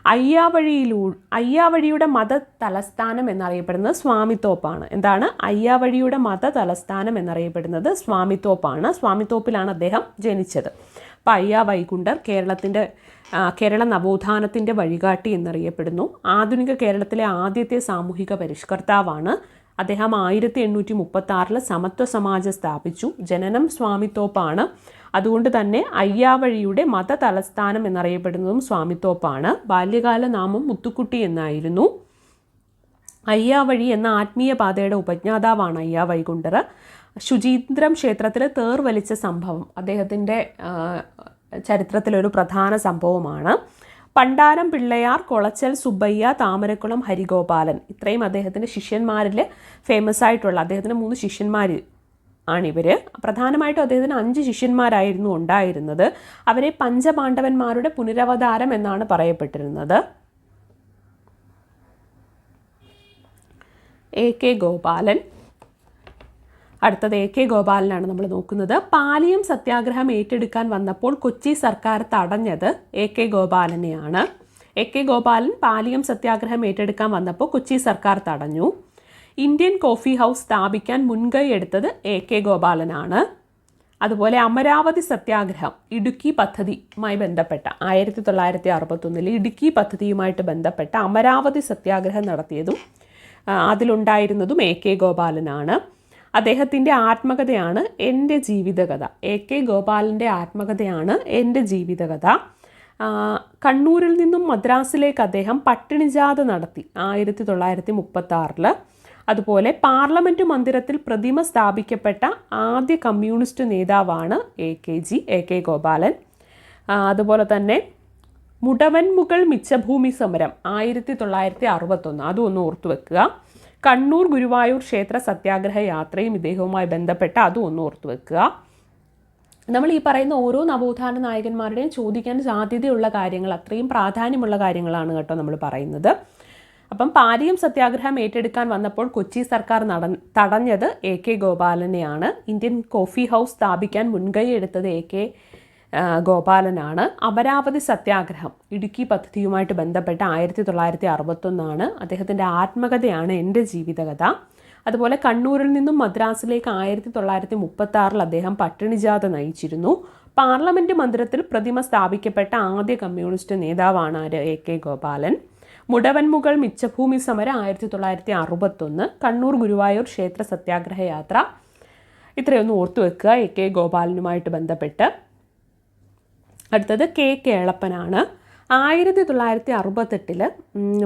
അയ്യാവഴിയിലൂ അയ്യാവഴിയുടെ മത തലസ്ഥാനം എന്നറിയപ്പെടുന്നത് സ്വാമിത്തോപ്പാണ്. എന്താണ്? അയ്യാവഴിയുടെ മത തലസ്ഥാനം എന്നറിയപ്പെടുന്നത് സ്വാമിത്തോപ്പാണ്. സ്വാമിത്തോപ്പിലാണ് അദ്ദേഹം ജനിച്ചത്. അപ്പം അയ്യാ വൈകുണ്ഠർ കേരളത്തിന്റെ കേരള നവോത്ഥാനത്തിന്റെ വഴികാട്ടി എന്നറിയപ്പെടുന്നു. ആധുനിക കേരളത്തിലെ ആദ്യത്തെ സാമൂഹിക പരിഷ്കർത്താവാണ് അദ്ദേഹം. ആയിരത്തി എണ്ണൂറ്റി മുപ്പത്തി ആറിൽ സമത്വ സമാജം സ്ഥാപിച്ചു. ജനനം സ്വാമിത്തോപ്പാണ്. അതുകൊണ്ട് തന്നെ അയ്യാവഴിയുടെ മത തലസ്ഥാനം എന്നറിയപ്പെടുന്നതും സ്വാമിത്തോപ്പാണ്. ബാല്യകാല നാമം മുത്തുക്കുട്ടി എന്നായിരുന്നു. അയ്യാവഴി എന്ന ആത്മീയ പാതയുടെ ഉപജ്ഞാതാവാണ് അയ്യാ വൈകുണ്ഠർ ശുചീന്ദ്രം ക്ഷേത്രത്തിൽ തേർ വലിച്ച സംഭവം അദ്ദേഹത്തിന്റെ ചരിത്രത്തിലൊരു പ്രധാന സംഭവമാണ്. പണ്ടാരം പിള്ളയാർ കൊളച്ചൽ സുബ്ബയ്യ താമരക്കുളം ഹരിഗോപാലൻ ഇത്രയും അദ്ദേഹത്തിന്റെ ശിഷ്യന്മാരിൽ ഫേമസ് ആയിട്ടുള്ള അദ്ദേഹത്തിന്റെ മൂന്ന് ശിഷ്യന്മാർ ആണിവർ പ്രധാനമായിട്ടും അദ്ദേഹത്തിന് അഞ്ച് ശിഷ്യന്മാരായിരുന്നു ഉണ്ടായിരുന്നത്. അവരെ പഞ്ചപാണ്ഡവന്മാരുടെ പുനരവതാരം എന്നാണ് പറയപ്പെട്ടിരുന്നത്. A K Gopalan. അടുത്തത് എ കെ ഗോപാലനാണ് നമ്മൾ നോക്കുന്നത്. പാലിയം സത്യാഗ്രഹം ഏറ്റെടുക്കാൻ വന്നപ്പോൾ കൊച്ചി സർക്കാർ തടഞ്ഞത് എ കെ ഗോപാലനെയാണ്. എ കെ ഗോപാലൻ പാലിയം സത്യാഗ്രഹം ഏറ്റെടുക്കാൻ വന്നപ്പോൾ കൊച്ചി സർക്കാർ തടഞ്ഞു. ഇന്ത്യൻ കോഫി ഹൗസ് സ്ഥാപിക്കാൻ മുൻകൈ എടുത്തത് എ കെ ഗോപാലനാണ്. അതുപോലെ അമരാവതി സത്യാഗ്രഹം ഇടുക്കി പദ്ധതിയുമായി ബന്ധപ്പെട്ട ആയിരത്തി തൊള്ളായിരത്തി അറുപത്തൊന്നിൽ ഇടുക്കി പദ്ധതിയുമായിട്ട് ബന്ധപ്പെട്ട അമരാവതി സത്യാഗ്രഹം നടത്തിയതും അതിലുണ്ടായിരുന്നതും എ കെ ഗോപാലനാണ്. അദ്ദേഹത്തിന്റെ ആത്മകഥയാണ് എന്റെ ജീവിതകഥ. എ കെ ഗോപാലന്റെ ആത്മകഥയാണ് എന്റെ ജീവിതകഥ. കണ്ണൂരിൽ നിന്നും മദ്രാസിലേക്ക് അദ്ദേഹം പട്ടിണിജാത നടത്തി ആയിരത്തി തൊള്ളായിരത്തി മുപ്പത്തി അതുപോലെ പാർലമെന്റ് മന്ദിരത്തിൽ പ്രതിമ സ്ഥാപിക്കപ്പെട്ട ആദ്യ കമ്മ്യൂണിസ്റ്റ് നേതാവാണ് A K G A K Gopalan. അതുപോലെ തന്നെ മുടവൻമുകൾ മിച്ചഭൂമി സമരം ആയിരത്തി തൊള്ളായിരത്തി അറുപത്തൊന്ന് അതും ഒന്ന് ഓർത്തു വെക്കുക. കണ്ണൂർ ഗുരുവായൂർ ക്ഷേത്ര സത്യാഗ്രഹ യാത്രയും ഇദ്ദേഹവുമായി ബന്ധപ്പെട്ട അതും ഒന്ന് ഓർത്തു വെക്കുക. നമ്മൾ ഈ പറയുന്ന ഓരോ നവോത്ഥാന നായകന്മാരുടെയും ചോദിക്കാൻ സാധ്യതയുള്ള കാര്യങ്ങൾ അത്രയും പ്രാധാന്യമുള്ള കാര്യങ്ങളാണ് കേട്ടോ നമ്മൾ പറയുന്നത്. അപ്പം പാലിയും സത്യാഗ്രഹം ഏറ്റെടുക്കാൻ വന്നപ്പോൾ കൊച്ചി സർക്കാർ നട തടഞ്ഞത് എ കെ ഗോപാലനെയാണ്. ഇന്ത്യൻ കോഫി ഹൗസ് സ്ഥാപിക്കാൻ മുൻകൈ എടുത്തത് എ കെ ഗോപാലനാണ്. അമരാവതി സത്യാഗ്രഹം ഇടുക്കി പദ്ധതിയുമായിട്ട് ബന്ധപ്പെട്ട ആയിരത്തി തൊള്ളായിരത്തി അറുപത്തൊന്നാണ് അദ്ദേഹത്തിന്റെ ആത്മകഥയാണ് എന്റെ ജീവിതകഥ. അതുപോലെ കണ്ണൂരിൽ നിന്നും മദ്രാസിലേക്ക് ആയിരത്തി തൊള്ളായിരത്തി മുപ്പത്തി ആറിൽ അദ്ദേഹം പട്ടിണിജാത നയിച്ചിരുന്നു. പാർലമെന്റ് മന്ദിരത്തിൽ പ്രതിമ സ്ഥാപിക്കപ്പെട്ട ആദ്യ കമ്മ്യൂണിസ്റ്റ് നേതാവാണ് എ കെ ഗോപാലൻ. മുടവൻമുകൾ മിച്ചഭൂമി സമരം ആയിരത്തി തൊള്ളായിരത്തി അറുപത്തൊന്ന് കണ്ണൂർ ഗുരുവായൂർ ക്ഷേത്ര സത്യാഗ്രഹ യാത്ര. ഇത്രയൊന്നും ഓർത്തു വെക്കുക എ കെ ഗോപാലനുമായിട്ട് ബന്ധപ്പെട്ട്. അടുത്തത് കെ കേളപ്പനാണ്. ആയിരത്തി തൊള്ളായിരത്തി അറുപത്തെട്ടിൽ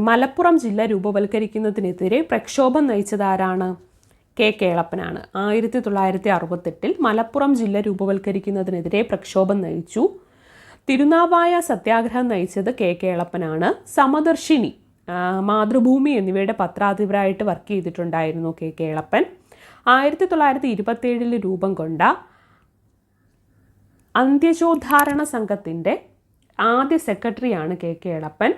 മലപ്പുറം ജില്ല രൂപവൽക്കരിക്കുന്നതിനെതിരെ പ്രക്ഷോഭം നയിച്ചതാരാണ്? കെ കേളപ്പനാണ്. ആയിരത്തി തൊള്ളായിരത്തി അറുപത്തെട്ടിൽ മലപ്പുറം ജില്ല രൂപവൽക്കരിക്കുന്നതിനെതിരെ പ്രക്ഷോഭം നയിച്ചു. തിരുനാവായ സത്യാഗ്രഹം നയിച്ചത് കെ കേളപ്പനാണ് സമദർശിനി മാതൃഭൂമി എന്നിവയുടെ പത്രാധിപരായിട്ട് വർക്ക് ചെയ്തിട്ടുണ്ടായിരുന്നു കെ കേളപ്പൻ ആയിരത്തി തൊള്ളായിരത്തി ഇരുപത്തേഴിൽ രൂപം കൊണ്ട അന്ത്യശോദ്ധാരണ സംഘത്തിന്റെ ആദ്യ സെക്രട്ടറിയാണ് കെ കെ എളപ്പൻ.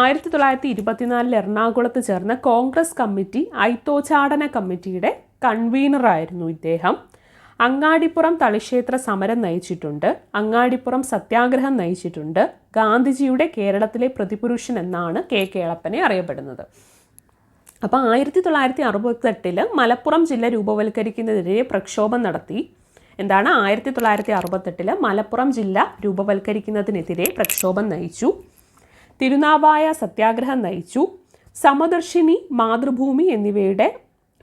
ആയിരത്തി തൊള്ളായിരത്തി ഇരുപത്തിനാലിൽ എറണാകുളത്ത് ചേർന്ന കോൺഗ്രസ് കമ്മിറ്റി ഐത്തോച്ചാടന കമ്മിറ്റിയുടെ കൺവീനറായിരുന്നു ഇദ്ദേഹം. അങ്ങാടിപ്പുറം തളിക്ഷേത്ര സമരം നയിച്ചിട്ടുണ്ട്. അങ്ങാടിപ്പുറം സത്യാഗ്രഹം നയിച്ചിട്ടുണ്ട്. ഗാന്ധിജിയുടെ കേരളത്തിലെ പ്രതിപുരുഷൻ എന്നാണ് കെ. കേളപ്പനെ അറിയപ്പെടുന്നത്. അപ്പോൾ ആയിരത്തി തൊള്ളായിരത്തി അറുപത്തെട്ടിൽ മലപ്പുറം ജില്ല രൂപവൽക്കരിക്കുന്നതിനെതിരെ പ്രക്ഷോഭം നടത്തി. എന്താണ്? ആയിരത്തി തൊള്ളായിരത്തി അറുപത്തെട്ടിൽ മലപ്പുറം ജില്ല രൂപവൽക്കരിക്കുന്നതിനെതിരെ പ്രക്ഷോഭം നയിച്ചു. തിരുനാവായ സത്യാഗ്രഹം നയിച്ചു. സമദർശിനി മാതൃഭൂമി എന്നിവയുടെ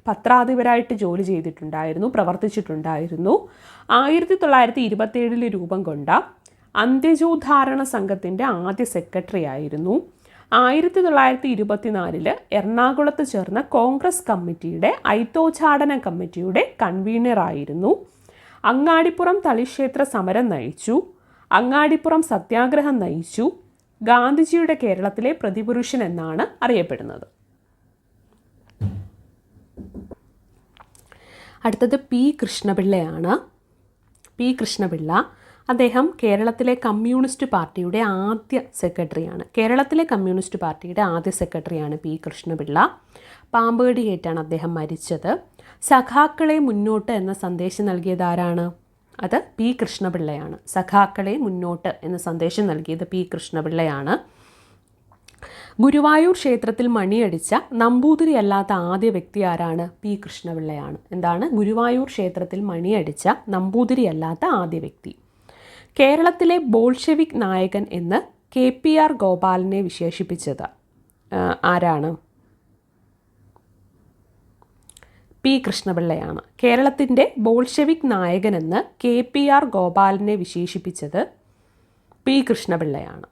പത്രാധിപരായിട്ട് ജോലി ചെയ്തിട്ടുണ്ടായിരുന്നു പ്രവർത്തിച്ചിട്ടുണ്ടായിരുന്നു. ആയിരത്തി തൊള്ളായിരത്തി ഇരുപത്തേഴിൽ രൂപം കൊണ്ട അന്ത്യജോദ്ധാരണ സംഘത്തിന്റെ ആദ്യ സെക്രട്ടറി ആയിരുന്നു. ആയിരത്തി തൊള്ളായിരത്തി ഇരുപത്തിനാലിൽ എറണാകുളത്ത് ചേർന്ന കോൺഗ്രസ് കമ്മിറ്റിയുടെ ഐത്തോച്ചാടന കമ്മിറ്റിയുടെ കൺവീനറായിരുന്നു അങ്ങാടിപ്പുറം തളിക്ഷേത്ര സമരം നയിച്ചു. അങ്ങാടിപ്പുറം സത്യാഗ്രഹം നയിച്ചു. ഗാന്ധിജിയുടെ കേരളത്തിലെ പ്രതിപുരുഷൻ എന്നാണ് അറിയപ്പെടുന്നത്. അടുത്തത് പി കൃഷ്ണപിള്ളയാണ്. പി കൃഷ്ണപിള്ള അദ്ദേഹം കേരളത്തിലെ കമ്മ്യൂണിസ്റ്റ് പാർട്ടിയുടെ ആദ്യ സെക്രട്ടറിയാണ്. കേരളത്തിലെ കമ്മ്യൂണിസ്റ്റ് പാർട്ടിയുടെ ആദ്യ സെക്രട്ടറിയാണ് പി കൃഷ്ണപിള്ള. പാമ്പേടിയേറ്റാണ് അദ്ദേഹം മരിച്ചത്. സഖാക്കളെ മുന്നോട്ട് എന്ന സന്ദേശം നൽകിയത് ആരാണ്? അത് പി കൃഷ്ണപിള്ളയാണ്. സഖാക്കളെ മുന്നോട്ട് എന്ന സന്ദേശം നൽകിയത് പി കൃഷ്ണപിള്ളയാണ്. ഗുരുവായൂർ ക്ഷേത്രത്തിൽ മണിയടിച്ച നമ്പൂതിരി അല്ലാത്ത ആദ്യ വ്യക്തി ആരാണ്? പി. കൃഷ്ണപിള്ളയാണ്. എന്താണ്? ഗുരുവായൂർ ക്ഷേത്രത്തിൽ മണിയടിച്ച നമ്പൂതിരി അല്ലാത്ത ആദ്യ വ്യക്തി. കേരളത്തിലെ ബോൾഷെവിക് നായകൻ എന്ന് കെ. പി. ആർ. ഗോപാലിനെ വിശേഷിപ്പിച്ചത് ആരാണ്? പി. കൃഷ്ണപിള്ളയാണ്. കേരളത്തിന്റെ ബോൾഷെവിക് നായകനെന്ന് കെ. പി. ആർ. ഗോപാലിനെ വിശേഷിപ്പിച്ചത് പി. കൃഷ്ണപിള്ളയാണ്.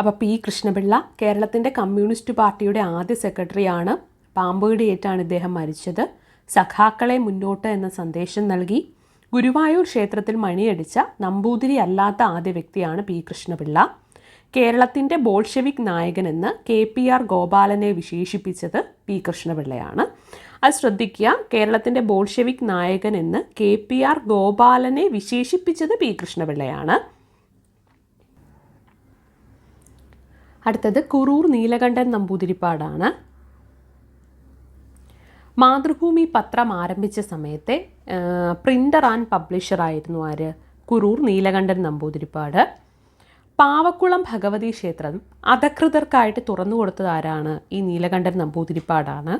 അപ്പോൾ പി കൃഷ്ണപിള്ള കേരളത്തിന്റെ കമ്മ്യൂണിസ്റ്റ് പാർട്ടിയുടെ ആദ്യ സെക്രട്ടറിയാണ്. പാമ്പുകടിയേറ്റാണ് ഇദ്ദേഹം മരിച്ചത്. സഖാക്കളെ മുന്നോട്ട് എന്ന സന്ദേശം നൽകി. ഗുരുവായൂർ ക്ഷേത്രത്തിൽ മണിയടിച്ച നമ്പൂതിരി അല്ലാത്ത ആദ്യ വ്യക്തിയാണ് പി കൃഷ്ണപിള്ള. കേരളത്തിന്റെ ബോൾഷെവിക് നായകനെന്ന് കെ പി ആർ ഗോപാലനെ വിശേഷിപ്പിച്ചത് പി കൃഷ്ണപിള്ളയാണ്. അത് ശ്രദ്ധിക്കുക കേരളത്തിന്റെ ബോൾഷെവിക് നായകൻ എന്ന് കെ പി ആർ ഗോപാലനെ വിശേഷിപ്പിച്ചത് പി കൃഷ്ണപിള്ളയാണ്. അടുത്തത് കുറൂർ നീലകണ്ഠൻ നമ്പൂതിരിപ്പാടാണ്. മാതൃഭൂമി പത്രം ആരംഭിച്ച സമയത്തെ പ്രിന്റർ ആൻഡ് പബ്ലിഷർ ആയിരുന്നു ആര്? കുറൂർ നീലകണ്ഠൻ നമ്പൂതിരിപ്പാട്. പാവക്കുളം ഭഗവതി ക്ഷേത്രം അധകൃതർക്കായിട്ട് തുറന്നു കൊടുത്തത് ആരാണ്? ഈ നീലകണ്ഠൻ നമ്പൂതിരിപ്പാടാണ്.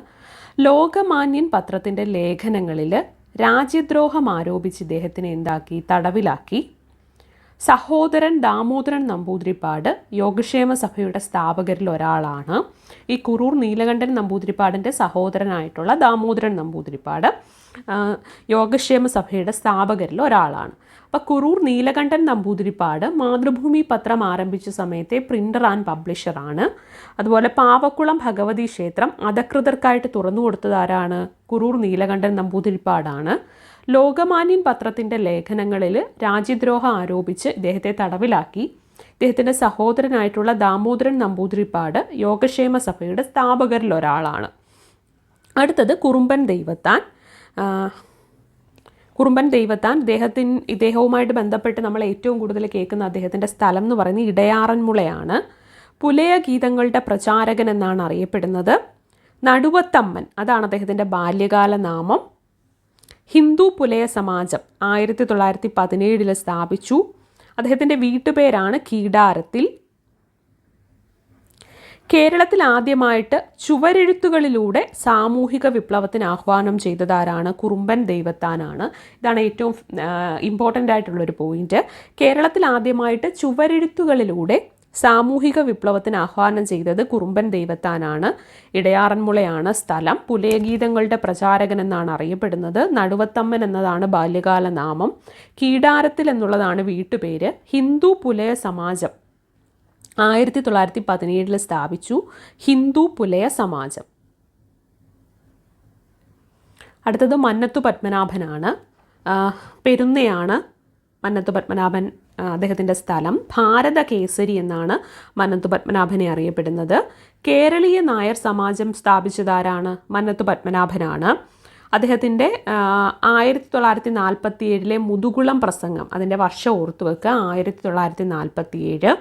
ലോകമാന്യൻ പത്രത്തിന്റെ ലേഖനങ്ങളിൽ രാജ്യദ്രോഹം ആരോപിച്ച് ഇദ്ദേഹത്തിനെ എന്താക്കി? തടവിലാക്കി. സഹോദരൻ ദാമോദരൻ നമ്പൂതിരിപ്പാട് യോഗക്ഷേമ സഭയുടെ സ്ഥാപകരിൽ ഒരാളാണ്. ഈ കുറൂർ നീലകണ്ഠൻ നമ്പൂതിരിപ്പാടിന്റെ സഹോദരനായിട്ടുള്ള ദാമോദരൻ നമ്പൂതിരിപ്പാട് യോഗക്ഷേമ സഭയുടെ സ്ഥാപകരിൽ ഒരാളാണ്. അപ്പോൾ കുറൂർ നീലകണ്ഠൻ നമ്പൂതിരിപ്പാട് മാതൃഭൂമി പത്രം ആരംഭിച്ച സമയത്തെ പ്രിന്റർ ആൻഡ് പബ്ലിഷറാണ് അതുപോലെ പാവക്കുളം ഭഗവതി ക്ഷേത്രം അധകൃതർക്കായിട്ട് തുറന്നു കൊടുത്തതാരാണ് കുറൂർ നീലകണ്ഠൻ നമ്പൂതിരിപ്പാടാണ്. ലോകമാന്യൻ പത്രത്തിന്റെ ലേഖനങ്ങളിൽ രാജ്യദ്രോഹം ആരോപിച്ച് ഇദ്ദേഹത്തെ തടവിലാക്കി. ഇദ്ദേഹത്തിന്റെ സഹോദരനായിട്ടുള്ള ദാമോദരൻ നമ്പൂതിരിപ്പാട് യോഗക്ഷേമ സഭയുടെ സ്ഥാപകരിൽ ഒരാളാണ് അടുത്തത് കുറുമ്പൻ ദൈവത്താൻ. കുറുമ്പൻ ദൈവത്താൻ. ഇദ്ദേഹത്തിന് ഇദ്ദേഹവുമായിട്ട് ബന്ധപ്പെട്ട് നമ്മൾ ഏറ്റവും കൂടുതൽ കേൾക്കുന്ന അദ്ദേഹത്തിന്റെ സ്ഥലം എന്ന് പറയുന്നത് ഇടയാറന്മുളയാണ് പുലയ ഗീതങ്ങളുടെ പ്രചാരകൻ എന്നാണ് അറിയപ്പെടുന്നത്. നടുവത്തമ്മൻ അതാണ് അദ്ദേഹത്തിന്റെ ബാല്യകാല നാമം ഹിന്ദു പുലയ സമാജം ആയിരത്തി തൊള്ളായിരത്തി പതിനേഴിൽ സ്ഥാപിച്ചു. അദ്ദേഹത്തിന്റെ വീട്ടുപേരാണ് കീടാരത്തിൽ. കേരളത്തിൽ ആദ്യമായിട്ട് ചുവരെഴുത്തുകളിലൂടെ സാമൂഹിക വിപ്ലവത്തിന് ആഹ്വാനം ചെയ്തതാരാണ്? കുറുമ്പൻ ദൈവത്താനാണ്. ഇതാണ് ഏറ്റവും ഇമ്പോർട്ടന്റ് ആയിട്ടുള്ളൊരു പോയിന്റ് കേരളത്തിൽ ആദ്യമായിട്ട് ചുവരെഴുത്തുകളിലൂടെ സാമൂഹിക വിപ്ലവത്തിന് ആഹ്വാനം ചെയ്തത് കുറുമ്പൻ ദൈവത്താനാണ്. ഇടയാറന്മുളയാണ് സ്ഥലം. പുലയഗീതങ്ങളുടെ പ്രചാരകൻ എന്നാണ് അറിയപ്പെടുന്നത്. നടുവത്തമ്മൻ എന്നതാണ് ബാല്യകാല നാമം. കീടാരത്തിൽ എന്നുള്ളതാണ് വീട്ടുപേര്. ഹിന്ദു പുലയ സമാജം ആയിരത്തി തൊള്ളായിരത്തി പതിനേഴിൽ സ്ഥാപിച്ചു. ഹിന്ദു പുലയ സമാജം. അടുത്തത് മന്നത്തു പത്മനാഭനാണ്. പെരുന്നയാണ് മന്നത്തു പത്മനാഭൻ അദ്ദേഹത്തിന്റെ സ്ഥലം ഭാരത കേസരി എന്നാണ് മന്നത്തു പത്മനാഭനെ അറിയപ്പെടുന്നത്. കേരളീയ നായർ സമാജം സ്ഥാപിച്ചതാരാണ് മന്നത്തു പത്മനാഭനാണ്. അദ്ദേഹത്തിന്റെ ആയിരത്തി തൊള്ളായിരത്തി നാൽപ്പത്തി ഏഴിലെ മുതുകുളം പ്രസംഗം അതിന്റെ വർഷം ഓർത്തു വെക്കുക ആയിരത്തി തൊള്ളായിരത്തി നാൽപ്പത്തി ഏഴ്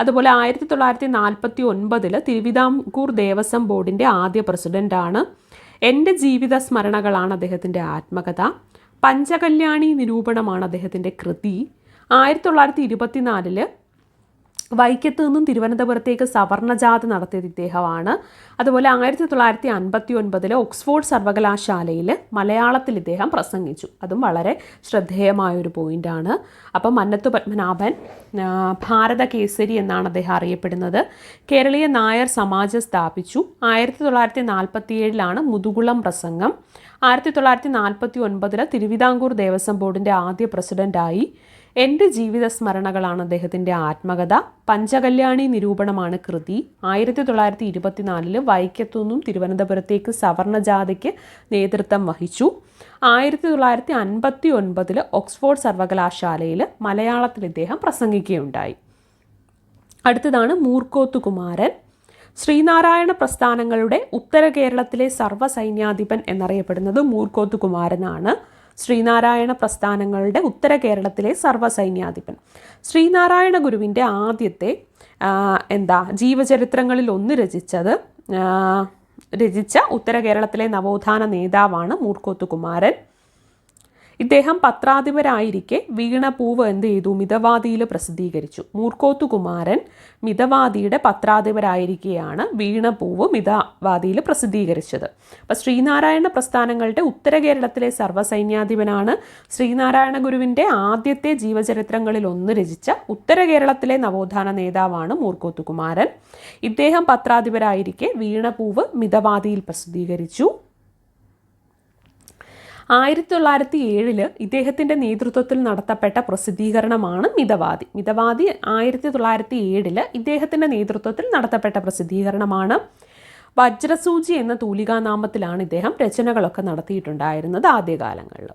അതുപോലെ ആയിരത്തി തൊള്ളായിരത്തി നാൽപ്പത്തി ഒൻപതിൽ തിരുവിതാംകൂർ ദേവസ്വം ബോർഡിന്റെ ആദ്യ പ്രസിഡന്റാണ് എന്റെ ജീവിത സ്മരണകളാണ് അദ്ദേഹത്തിന്റെ ആത്മകഥ. പഞ്ചകല്യാണി നിരൂപണമാണ് അദ്ദേഹത്തിന്റെ കൃതി. ആയിരത്തി തൊള്ളായിരത്തി ഇരുപത്തിനാലിൽ വൈക്കത്ത് നിന്നും തിരുവനന്തപുരത്തേക്ക് സവർണജാഥ നടത്തിയത് ഇദ്ദേഹമാണ്. അതുപോലെ ആയിരത്തി തൊള്ളായിരത്തി അൻപത്തി ഒൻപതിൽ ഓക്സ്ഫോർഡ് സർവകലാശാലയിൽ മലയാളത്തിൽ ഇദ്ദേഹം പ്രസംഗിച്ചു. അതും വളരെ ശ്രദ്ധേയമായൊരു പോയിന്റാണ് അപ്പം മന്നത്തു പത്മനാഭൻ ഭാരത കേസരി എന്നാണ് അദ്ദേഹം അറിയപ്പെടുന്നത്. കേരളീയ നായർ സമാജം സ്ഥാപിച്ചു. ആയിരത്തി തൊള്ളായിരത്തി നാൽപ്പത്തി ഏഴിലാണ് മുതുകുളം പ്രസംഗം. ആയിരത്തി തൊള്ളായിരത്തി നാൽപ്പത്തി ഒൻപതിൽ തിരുവിതാംകൂർ ദേവസ്വം ബോർഡിന്റെ ആദ്യ പ്രസിഡന്റായി എന്റെ ജീവിത സ്മരണകളാണ് അദ്ദേഹത്തിന്റെ ആത്മകഥ. പഞ്ചകല്യാണി നിരൂപണമാണ് കൃതി. ആയിരത്തി തൊള്ളായിരത്തി ഇരുപത്തിനാലിൽ വൈക്കത്തുനിന്നും തിരുവനന്തപുരത്തേക്ക് സവർണജാഥയ്ക്ക് നേതൃത്വം വഹിച്ചു. ആയിരത്തി തൊള്ളായിരത്തി അൻപത്തി ഒൻപതിൽ ഓക്സ്ഫോർഡ് സർവകലാശാലയിൽ മലയാളത്തിൽ ഇദ്ദേഹം പ്രസംഗിക്കുകയുണ്ടായി. അടുത്തതാണ് മൂർക്കോത്തു കുമാരൻ ശ്രീനാരായണ പ്രസ്ഥാനങ്ങളുടെ ഉത്തര കേരളത്തിലെ സർവസൈന്യാധിപൻ എന്നറിയപ്പെടുന്നത് മൂർക്കോത്തു കുമാരനാണ് ശ്രീനാരായണ പ്രസ്ഥാനങ്ങളുടെ ഉത്തര കേരളത്തിലെ സർവസൈന്യാധിപൻ. ശ്രീനാരായണ ഗുരുവിന്റെ ആദ്യത്തെ എന്താ ജീവചരിത്രങ്ങളിൽ ഒന്ന് രചിച്ചത് രചിച്ച ഉത്തര കേരളത്തിലെ നവോത്ഥാന നേതാവാണ് മൂർക്കോത്തു കുമാരൻ ഇദ്ദേഹം പത്രാധിപരായിരിക്കെ വീണപൂവ് എന്ത് ചെയ്തു? മിതവാദിയിൽ പ്രസിദ്ധീകരിച്ചു. മൂർക്കോത്തുകുമാരൻ മിതവാദിയുടെ പത്രാധിപരായിരിക്കെയാണ് വീണപൂവ് മിതവാദിയിൽ പ്രസിദ്ധീകരിച്ചത്. അപ്പോൾ ശ്രീനാരായണ പ്രസ്ഥാനങ്ങളുടെ ഉത്തര കേരളത്തിലെ സർവസൈന്യാധിപനാണ് ശ്രീനാരായണ ഗുരുവിന്റെ ആദ്യത്തെ ജീവചരിത്രങ്ങളിൽ ഒന്ന് രചിച്ച ഉത്തര കേരളത്തിലെ നവോത്ഥാന നേതാവാണ് മൂർക്കോത്തുകുമാരൻ. ഇദ്ദേഹം പത്രാധിപരായിരിക്കെ വീണപൂവ് മിതവാദിയിൽ പ്രസിദ്ധീകരിച്ചു. ആയിരത്തി തൊള്ളായിരത്തി ഏഴിൽ ഇദ്ദേഹത്തിന്റെ നേതൃത്വത്തിൽ നടത്തപ്പെട്ട പ്രസിദ്ധീകരണമാണ് മിതവാദി. മിതവാദി ആയിരത്തി തൊള്ളായിരത്തി ഏഴിൽ ഇദ്ദേഹത്തിന്റെ നേതൃത്വത്തിൽ നടത്തപ്പെട്ട പ്രസിദ്ധീകരണമാണ്. വജ്രസൂചി എന്ന തൂലികാനാമത്തിലാണ് ഇദ്ദേഹം രചനകളൊക്കെ നടത്തിയിട്ടുണ്ടായിരുന്നത് ആദ്യകാലങ്ങളിൽ